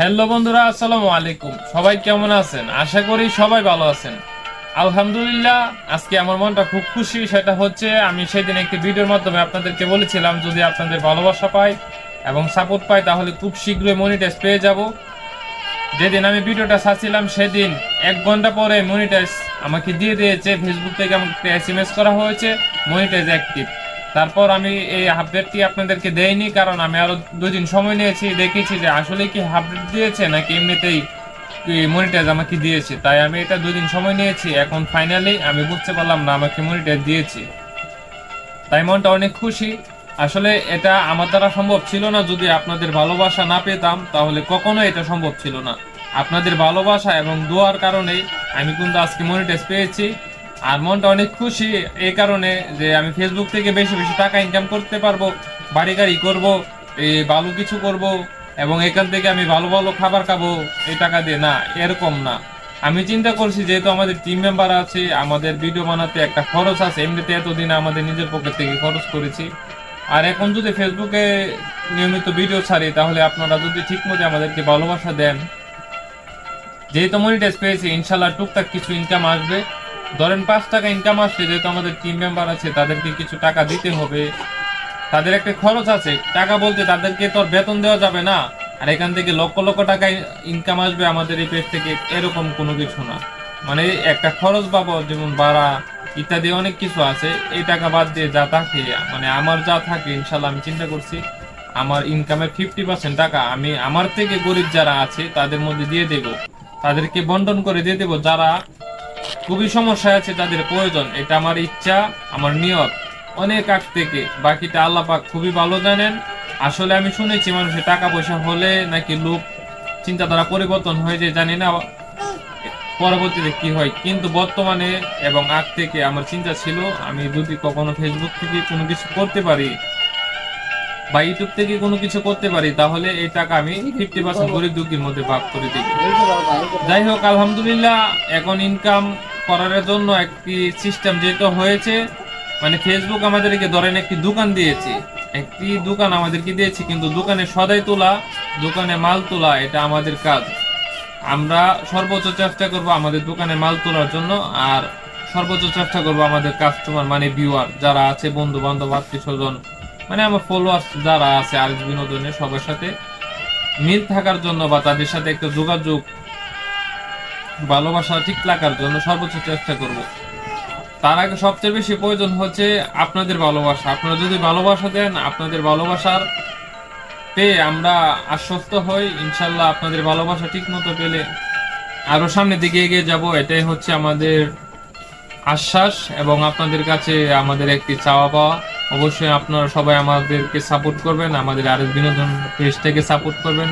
Hello বন্ধুরা, আসসালামু আলাইকুম। সবাই কেমন আছেন? আশা করি সবাই ভালো আছেন। আলহামদুলিল্লাহ, আজকে আমার মনটা খুব খুশি। সেটা হচ্ছে, আমি সেদিন একটি ভিডিওর মাধ্যমে আপনাদেরকে বলেছিলাম, যদি আপনাদের ভালোবাসা পাই এবং সাপোর্ট পাই, তাহলে খুব শীঘ্রই মনিটাইজ পেয়ে যাব। যেদিন আমি ভিডিওটা ছাড়ছিলাম, সেদিন এক ঘণ্টা পরে মনিটাইজ আমাকে দিয়ে দিয়েছে। ফেসবুক থেকে আমাকে এস এম এস করা হয়েছে, মনিটাইজ অ্যাক্টিভ। তারপর আমি এই আপডেটটি আপনাদেরকে দেইনি, কারণ আমি আরও দুই দিন সময় নিয়েছি, দেখেছি যে আসলে কি আপডেট দিয়েছে নাকি এমনিতেই মনিটাইজ আমাকে দিয়েছে। তাই আমি এটা দুই দিন সময় নিয়েছি, এখন ফাইনালি আমি বুঝতে পারলাম না আমাকে মনিটাইজ দিয়েছে। তাই মনটা অনেক খুশি। আসলে এটা আমার দ্বারা সম্ভব ছিল না, যদি আপনাদের ভালোবাসা না পেতাম, তাহলে কখনো এটা সম্ভব ছিল না। আপনাদের ভালোবাসা এবং দোয়ার কারণেই আমি কিন্তু আজকে মনিটাইজ পেয়েছি। আর মনটা অনেক খুশি এই কারণে যে আমি ফেসবুক থেকে বেশি বেশি টাকা ইনকাম করতে পারব, বাড়ি গাড়ি করব, এই ভালো কিছু করব এবং এখান থেকে আমি ভালো ভালো খাবার খাব, এই টাকা দিয়ে না, এরকম না। আমি চিন্তা করছি যেহেতু আমাদের টিম মেম্বার আছে, আমাদের ভিডিও বানাতে একটা খরচ আছে, এমনিতে এতদিন আমাদের নিজের পকেট থেকে খরচ করেছি। আর এখন যদি ফেসবুকে নিয়মিত ভিডিও ছাড়ি, তাহলে আপনারা যদি ঠিকমতো আমাদেরকে ভালোবাসা দেন, যেহেতু মনিটাইজ পেয়েছি, ইনশাল্লাহ টুকটাক কিছু ইনকাম আসবে। ধরেন পাঁচ টাকা ইনকাম আসছে, যেহেতু আমাদের টিম মেম্বার আছে, তাদেরকে কিছু টাকা দিতে হবে। তাদের একটা খরচ আছে। টাকা বলতে তাদেরকে তো বেতন দেওয়া যাবে না। আর এখান থেকে লক্ষ লক্ষ টাকা ইনকাম আসবে আমাদের এই পেজ থেকে, এরকম কোনো কিছু না। মানে একটা খরচ বাবদ, যেমন ভাড়া ইত্যাদি অনেক কিছু আছে। এই টাকা বাদ দিয়ে যা থাকে মানে আমার যা থাকে, ইনশাল্লাহ আমি চিন্তা করছি, আমার ইনকামের ফিফটি পার্সেন্ট টাকা আমি আমার থেকে গরিব যারা আছে, তাদের মধ্যে দিয়ে দেব। তাদেরকে বন্টন করে দিয়ে দেবো। যারা খুবই সমস্যায় আছে তাদের প্রয়োজন, এটা আমার ইচ্ছা, আমার নিয়ত। অনেক আগ থেকে বাকিটা আল্লাহ পাক খুবই ভালো জানেন। আসলে আমি শুনেছি মানুষের টাকা পয়সা হলে নাকি লোক চিন্তাধারা পরিবর্তন হয়ে যায় জানি না, পরবর্তীতে কি হয়। কিন্তু বর্তমানে এবং আগ থেকে আমার চিন্তা ছিল, আমি যদি কখনো ফেসবুক থেকে কোনো কিছু করতে পারি বা ইউটিউব থেকে কোনো কিছু করতে পারি তাহলে এই টাকা আমি ফিফটি পার্সেন্ট গরিব দুঃখীর মধ্যে ভাগ করে দিই যাই হোক আলহামদুলিল্লাহ এখন ইনকাম করার জন্য একটি সিস্টেম যেহেতু হয়েছে মানে ফেসবুক আমাদেরকে ধরেন একটি দোকান দিয়েছে। একটি দোকান আমাদেরকে দিয়েছে কিন্তু দোকানে সদাই তোলা দোকানে মাল তোলা এটা আমাদের কাজ। আমরা সর্বোচ্চ চেষ্টা করব আমাদের দোকানে মাল তোলার জন্য আর সর্বোচ্চ চেষ্টা করব আমাদের কাস্টমার মানে ভিউয়ার যারা আছে বন্ধু বান্ধব আত্মীয় স্বজন মানে আমার ফলোয়ার্স যারা আছে আর বিনোদনের সবার সাথে মিল থাকার জন্য বা তাদের সাথে একটা যোগাযোগ, ভালোবাসা ঠিক রাখার জন্য সর্বোচ্চ চেষ্টা করব। তার আগে সবচেয়ে বেশি প্রয়োজন হচ্ছে আপনাদের ভালোবাসা। আপনারা যদি ভালোবাসা দেন, আপনাদের ভালোবাসার পেয়ে আমরা আশ্বস্ত হই। ইনশাল্লাহ আপনাদের ভালোবাসা ঠিক মতো পেলে আরও সামনের দিকে এগিয়ে যাব। এটাই হচ্ছে আমাদের আশ্বাস এবং আপনাদের কাছে আমাদের একটি চাওয়া পাওয়া। অবশ্যই আপনারা সবাই আমাদেরকে সাপোর্ট করবেন আমাদের আর বিনোদন পেজ থেকে সাপোর্ট করবেন।